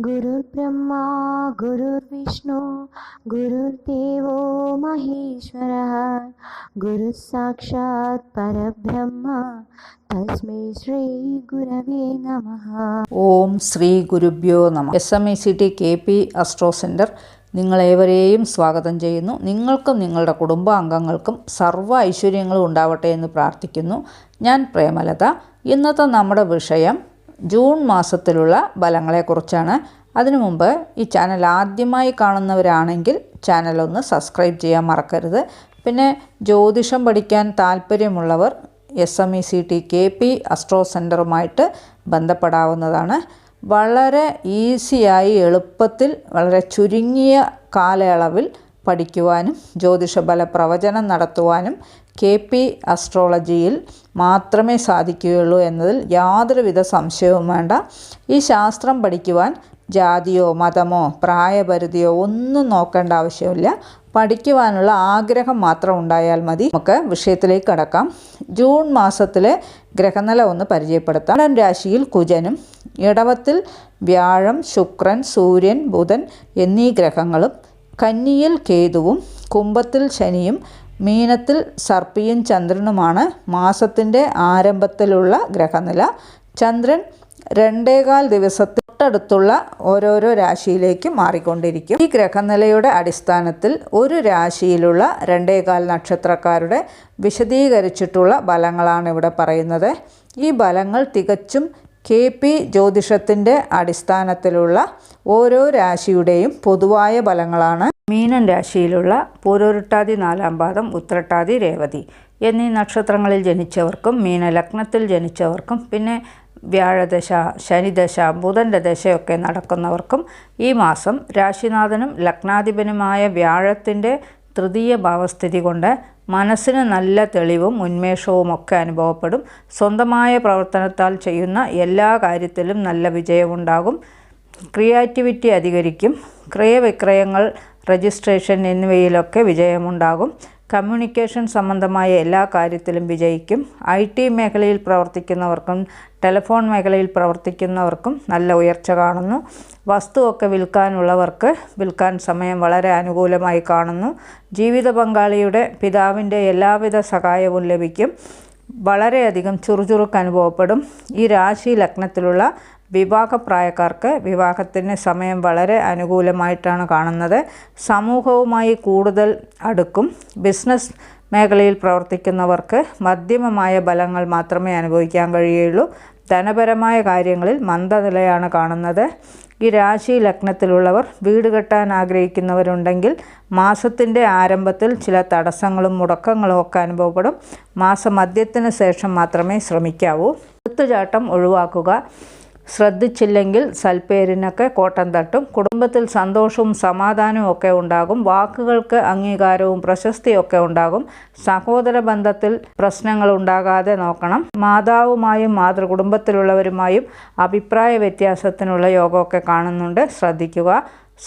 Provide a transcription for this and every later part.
गुरुर्ब्रह्मा गुरुर्विष्णु गुरुर्देवो महेश्वरः गुरुः साक्षात् परब्रह्म तस्मै श्रीगुरवे नमः ഓം ശ്രീ ഗുരുഭ്യോ നമ S M I C T K P astro centre നിങ്ങളേവരെയും സ്വാഗതം ചെയ്യുന്നു നിങ്ങൾക്കും നിങ്ങളുടെ കുടുംബാംഗങ്ങൾക്കും സർവ്വ ഐശ്വര്യങ്ങളും ഉണ്ടാവട്ടെ എന്ന് പ്രാർത്ഥിക്കുന്നു ഞാൻ പ്രേമലത ഇന്നത്തെ നമ്മുടെ വിഷയം ജൂൺ മാസത്തിലുള്ള ഫലങ്ങളെക്കുറിച്ചാണ്. അതിനു മുമ്പ് ഈ ചാനൽ ആദ്യമായി കാണുന്നവരാണെങ്കിൽ ചാനൽ ഒന്ന് സബ്സ്ക്രൈബ് ചെയ്യാൻ മറക്കരുത്. പിന്നെ ജ്യോതിഷം പഠിക്കാൻ താല്പര്യമുള്ളവർ S M E C T K P astro സെന്ററുമായിട്ട് ബന്ധപ്പെടാവുന്നതാണ്. വളരെ ഈസിയായി എളുപ്പത്തിൽ വളരെ ചുരുങ്ങിയ കാലയളവിൽ പഠിക്കുവാനും ജ്യോതിഷബല പ്രവചനം നടത്തുവാനും കെ പി അസ്ട്രോളജിയിൽ മാത്രമേ സാധിക്കുകയുള്ളൂ എന്നതിൽ യാതൊരുവിധ സംശയവും വേണ്ട. ഈ ശാസ്ത്രം പഠിക്കുവാൻ ജാതിയോ മതമോ പ്രായപരിധിയോ ഒന്നും നോക്കേണ്ട ആവശ്യമില്ല. പഠിക്കുവാനുള്ള ആഗ്രഹം മാത്രം ഉണ്ടായാൽ മതി. നമുക്ക് വിഷയത്തിലേക്ക് കടക്കാം. ജൂൺ മാസത്തിലെ ഗ്രഹനില ഒന്ന് പരിചയപ്പെടുത്താം. കടൻ രാശിയിൽ കുജനും ഇടവത്തിൽ വ്യാഴം ശുക്രൻ സൂര്യൻ ബുധൻ എന്നീ ഗ്രഹങ്ങളും കന്നിയിൽ കേതുവും കുംഭത്തിൽ ശനിയും മീനത്തിൽ സർപ്പിയും ചന്ദ്രനുമാണ് മാസത്തിന്റെ ആരംഭത്തിലുള്ള ഗ്രഹനില. ചന്ദ്രൻ രണ്ടേകാൽ ദിവസത്തിൽ തൊട്ടടുത്തുള്ള ഓരോരോ രാശിയിലേക്ക് മാറിക്കൊണ്ടിരിക്കും. ഈ ഗ്രഹനിലയുടെ അടിസ്ഥാനത്തിൽ ഒരു രാശിയിലുള്ള രണ്ടേകാൽ നക്ഷത്രക്കാരുടെ വിശദീകരിച്ചിട്ടുള്ള ഫലങ്ങളാണ് ഇവിടെ പറയുന്നത്. ഈ ബലങ്ങൾ തികച്ചും കെ പി ജ്യോതിഷത്തിന്റെ അടിസ്ഥാനത്തിലുള്ള ഓരോ രാശിയുടെയും പൊതുവായ ഫലങ്ങളാണ്. മീനൻ രാശിയിലുള്ള പൂരോരുട്ടാതി നാലാം പാദം ഉത്രട്ടാതി രേവതി എന്നീ നക്ഷത്രങ്ങളിൽ ജനിച്ചവർക്കും മീനലഗ്നത്തിൽ ജനിച്ചവർക്കും പിന്നെ വ്യാഴദശ ശനിദശ ബുധന്റെ ദശയൊക്കെ നടക്കുന്നവർക്കും ഈ മാസം രാശിനാഥനും ലഗ്നാധിപനുമായ വ്യാഴത്തിന്റെ തൃതീയ ഭാവസ്ഥിതി കൊണ്ട് മനസ്സിന് നല്ല തെളിവും ഉന്മേഷവും ഒക്കെ അനുഭവപ്പെടും. സ്വന്തമായ പ്രവർത്തനത്താൽ ചെയ്യുന്ന എല്ലാ കാര്യത്തിലും നല്ല വിജയമുണ്ടാകും. ക്രിയാറ്റിവിറ്റി അധികരിക്കും. ക്രയവിക്രയങ്ങൾ രജിസ്ട്രേഷൻ എന്നിവയിലൊക്കെ വിജയമുണ്ടാകും. കമ്മ്യൂണിക്കേഷൻ സംബന്ധമായ എല്ലാ കാര്യത്തിലും വിജയിക്കും. ഐ ടി മേഖലയിൽ പ്രവർത്തിക്കുന്നവർക്കും ടെലിഫോൺ മേഖലയിൽ പ്രവർത്തിക്കുന്നവർക്കും നല്ല ഉയർച്ച കാണുന്നു. വസ്തുവൊക്കെ വിൽക്കാനുള്ളവർക്ക് വിൽക്കാൻ സമയം വളരെ അനുകൂലമായി കാണുന്നു. ജീവിത പങ്കാളിയുടെ പിതാവിന്റെ എല്ലാവിധ സഹായവും ലഭിക്കും. വളരെയധികം ചുറുചുറുക്ക് അനുഭവപ്പെടും. ഈ രാശി ലഗ്നത്തിലുള്ള വിവാഹപ്രായക്കാർക്ക് വിവാഹത്തിന് സമയം വളരെ അനുകൂലമായിട്ടാണ് കാണുന്നത്. സമൂഹവുമായി കൂടുതൽ അടുക്കും. ബിസിനസ് മേഖലയിൽ പ്രവർത്തിക്കുന്നവർക്ക് മധ്യമമായ ബലങ്ങൾ മാത്രമേ അനുഭവിക്കാൻ കഴിയുള്ളൂ ധനപരമായ കാര്യങ്ങളിൽ മന്ദനിലയാണ് കാണുന്നത്. ഈ രാശി ലഗ്നത്തിലുള്ളവർ വീട് കെട്ടാൻ ആഗ്രഹിക്കുന്നവരുണ്ടെങ്കിൽ മാസത്തിന്റെ ആരംഭത്തിൽ ചില തടസ്സങ്ങളും മുടക്കങ്ങളും ഒക്കെ അനുഭവപ്പെടും. മാസമധ്യത്തിന് ശേഷം മാത്രമേ ശ്രമിക്കാവൂ. ഒത്തുചാട്ടം ഒഴിവാക്കുക. ശ്രദ്ധിച്ചില്ലെങ്കിൽ സൽപ്പേരിനൊക്കെ കോട്ടം തട്ടും. കുടുംബത്തിൽ സന്തോഷവും സമാധാനവും ഒക്കെ ഉണ്ടാകും. വാക്കുകൾക്ക് അംഗീകാരവും പ്രശസ്തിയൊക്കെ ഉണ്ടാകും. സഹോദര ബന്ധത്തിൽ പ്രശ്നങ്ങൾ ഉണ്ടാകാതെ നോക്കണം. മാതാവുമായും മാതൃകുടുംബത്തിലുള്ളവരുമായും അഭിപ്രായ വ്യത്യാസത്തിനുള്ള യോഗമൊക്കെ കാണുന്നുണ്ട്. ശ്രദ്ധിക്കുക.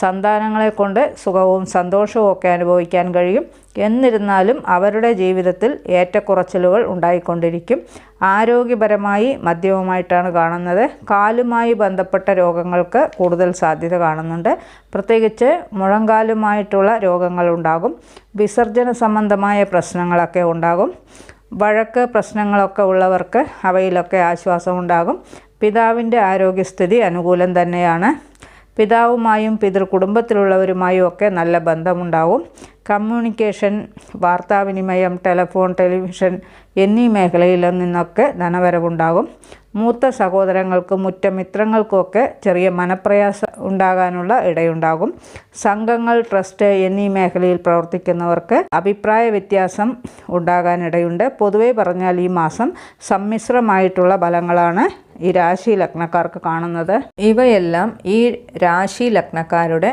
സന്താനങ്ങളെ കൊണ്ട് സുഖവും സന്തോഷവും ഒക്കെ അനുഭവിക്കാൻ കഴിയും. എന്നിരുന്നാലും അവരുടെ ജീവിതത്തിൽ ഏറ്റക്കുറച്ചിലുകൾ ഉണ്ടായിക്കൊണ്ടിരിക്കും. ആരോഗ്യപരമായി മദ്യവുമായിട്ടാണ് കാണുന്നത്. കാലുമായി ബന്ധപ്പെട്ട രോഗങ്ങൾക്ക് കൂടുതൽ സാധ്യത കാണുന്നുണ്ട്. പ്രത്യേകിച്ച് മുഴങ്കാലുമായിട്ടുള്ള രോഗങ്ങളുണ്ടാകും വിസർജന സംബന്ധമായ പ്രശ്നങ്ങളൊക്കെ ഉണ്ടാകും. വഴക്ക് പ്രശ്നങ്ങളൊക്കെ ഉള്ളവർക്ക് അവയിലൊക്കെ ആശ്വാസമുണ്ടാകും പിതാവിന്റെ ആരോഗ്യസ്ഥിതി അനുകൂലം തന്നെയാണ്. പിതാവുമായും പിതൃകുടുംബത്തിലുള്ളവരുമായും ഒക്കെ നല്ല ബന്ധമുണ്ടാവും. കമ്മ്യൂണിക്കേഷൻ വാർത്താവിനിമയം ടെലിഫോൺ ടെലിവിഷൻ എന്നീ മേഖലയിൽ നിന്നൊക്കെ ധനവരവുണ്ടാകും. മൂത്ത സഹോദരങ്ങൾക്കും മുറ്റ മിത്രങ്ങൾക്കുമൊക്കെ ചെറിയ മനപ്രയാസം ഉണ്ടാകാനുള്ള ഇടയുണ്ടാകും. സംഘങ്ങൾ ട്രസ്റ്റ് എന്നീ മേഖലയിൽ പ്രവർത്തിക്കുന്നവർക്ക് അഭിപ്രായ വ്യത്യാസം ഉണ്ടാകാനിടയുണ്ട്. പൊതുവെ പറഞ്ഞാൽ ഈ മാസം സമ്മിശ്രമായിട്ടുള്ള ഫലങ്ങളാണ് ഈ രാശി ലഗ്നക്കാർക്ക് കാണുന്നത്. ഇവയെല്ലാം ഈ രാശി ലഗ്നക്കാരുടെ